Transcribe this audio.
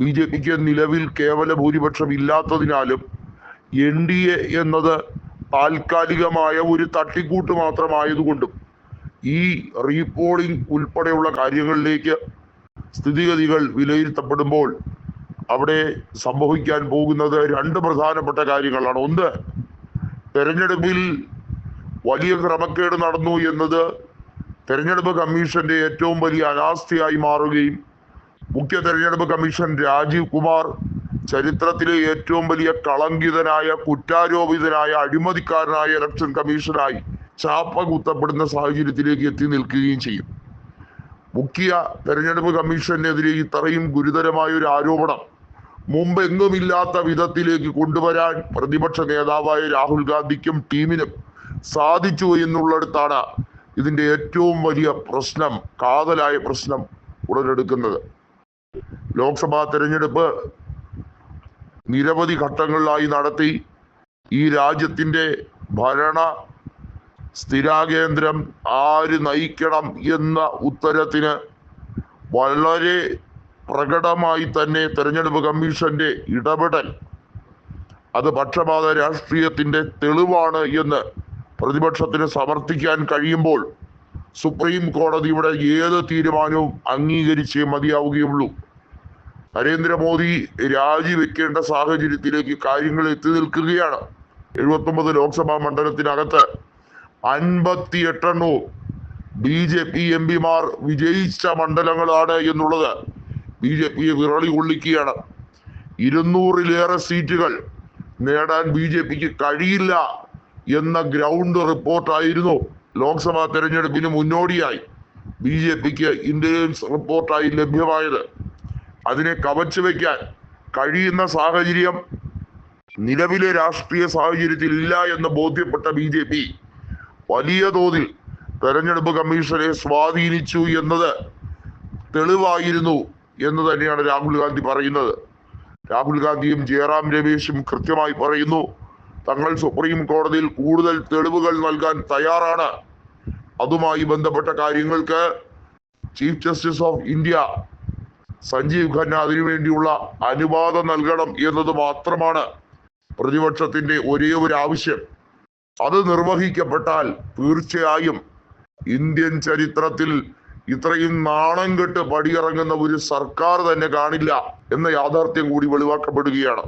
B J പിക്ക് നിലവിൽ കേവല ഭൂരിപക്ഷം ഇല്ലാത്തതിനാലും എൻ ഡി എ എന്നത് താൽക്കാലികമായ ഒരു തട്ടിക്കൂട്ട് മാത്രമായതുകൊണ്ടും ഈ റീപോളിംഗ് ഉൾപ്പെടെയുള്ള കാര്യങ്ങളിലേക്ക് സ്ഥിതിഗതികൾ വിലയിരുത്തപ്പെടുമ്പോൾ അവിടെ സംഭവിക്കാൻ പോകുന്നത് രണ്ട് പ്രധാനപ്പെട്ട കാര്യങ്ങളാണ്. ഒന്ന് തെരഞ്ഞെടുപ്പിൽ വലിയ ക്രമക്കേട് നടന്നു എന്നത് തെരഞ്ഞെടുപ്പ് കമ്മീഷന്റെ ഏറ്റവും വലിയ അനാസ്ഥയായി മാറുകയും മുഖ്യ തെരഞ്ഞെടുപ്പ് കമ്മീഷൻ രാജീവ് കുമാർ ചരിത്രത്തിലെ ഏറ്റവും വലിയ കളങ്കിതനായ കുറ്റാരോപിതനായ അഴിമതിക്കാരനായ ഇലക്ഷൻ കമ്മീഷനായി ചാപ്പ കുത്തപ്പെടുന്ന സാഹചര്യത്തിലേക്ക് എത്തി നിൽക്കുകയും ചെയ്യും. മുഖ്യ തെരഞ്ഞെടുപ്പ് കമ്മീഷനെതിരെ ഇത്രയും ഗുരുതരമായ ഒരു ആരോപണം മുമ്പെങ്ങുമില്ലാത്ത വിധത്തിലേക്ക് കൊണ്ടുവരാൻ പ്രതിപക്ഷ നേതാവായ രാഹുൽ ഗാന്ധിക്കും ടീമിനും സാധിച്ചു എന്നുള്ളിടത്താണ് ഇതിന്റെ ഏറ്റവും വലിയ പ്രശ്നം കാതലായ പ്രശ്നം ഉടലെടുക്കുന്നത്. ലോക്സഭാ തെരഞ്ഞെടുപ്പ് നിരവധി ഘട്ടങ്ങളിലായി നടത്തി. ഈ രാജ്യത്തിന്റെ ഭരണ സ്ഥിരാകേന്ദ്രം ആര് നയിക്കണം എന്ന ഉത്തരത്തിന് വളരെ പ്രകടമായി തന്നെ തെരഞ്ഞെടുപ്പ് കമ്മീഷന്റെ ഇടപെടൽ അത് പക്ഷപാത രാഷ്ട്രീയത്തിന്റെ തെളിവാണ് എന്ന് പ്രതിപക്ഷത്തിന് സമർത്ഥിക്കാൻ കഴിയുമ്പോൾ സുപ്രീം കോടതിയുടെ ഏത് തീരുമാനവും അംഗീകരിച്ചേ മതിയാവുകയുള്ളൂ. നരേന്ദ്രമോദി രാജിവെക്കേണ്ട സാഹചര്യത്തിലേക്ക് കാര്യങ്ങൾ എത്തി നിൽക്കുകയാണ്. എഴുപത്തൊമ്പത് ലോക്സഭാ മണ്ഡലത്തിനകത്ത് അൻപത്തി എട്ടെണ്ണവും ബി ജെ പി എം പിമാർ വിജയിച്ച മണ്ഡലങ്ങളാണ് എന്നുള്ളത് ബി ജെ പിയെ വിറളി കൊള്ളിക്കുകയാണ്. ഇരുന്നൂറിലേറെ സീറ്റുകൾ നേടാൻ ബി ജെ പിക്ക് കഴിയില്ല എന്ന ഗ്രൗണ്ട് റിപ്പോർട്ടായിരുന്നു ലോക്സഭാ തെരഞ്ഞെടുപ്പിന് മുന്നോടിയായി ബി ജെ പിക്ക് ഇന്റലിജൻസ് റിപ്പോർട്ടായി ലഭ്യമായത്. അതിനെ കവച്ചു വെക്കാൻ കഴിയുന്ന സാഹചര്യം നിലവിലെ രാഷ്ട്രീയ സാഹചര്യത്തിൽ ഇല്ല എന്ന് ബോധ്യപ്പെട്ട ബി ജെ പി വലിയ തോതിൽ തെരഞ്ഞെടുപ്പ് കമ്മീഷനെ സ്വാധീനിച്ചു എന്നത് തെളിവായിരുന്നു എന്ന് തന്നെയാണ് രാഹുൽ ഗാന്ധി പറയുന്നത്. രാഹുൽ ഗാന്ധിയും ജയറാം രമേശും കൃത്യമായി പറയുന്നു തങ്ങൾ സുപ്രീം കോടതിയിൽ കൂടുതൽ തെളിവുകൾ നൽകാൻ തയ്യാറാണ്. അതുമായി ബന്ധപ്പെട്ട കാര്യങ്ങൾക്ക് chief justice of India Sanjiv Khanna അതിനുവേണ്ടിയുള്ള അനുവാദം നൽകണം എന്നത് മാത്രമാണ് പ്രതിപക്ഷത്തിന്റെ ഒരേ ഒരു ആവശ്യം. അത് നിർവഹിക്കപ്പെട്ടാൽ തീർച്ചയായും ഇന്ത്യൻ ചരിത്രത്തിൽ ഇത്രയും നാണം കെട്ട് പടിയിറങ്ങുന്ന ഒരു സർക്കാർ തന്നെ കാണില്ല എന്ന യാഥാർത്ഥ്യം കൂടി വെളിവാക്കപ്പെടുകയാണ്.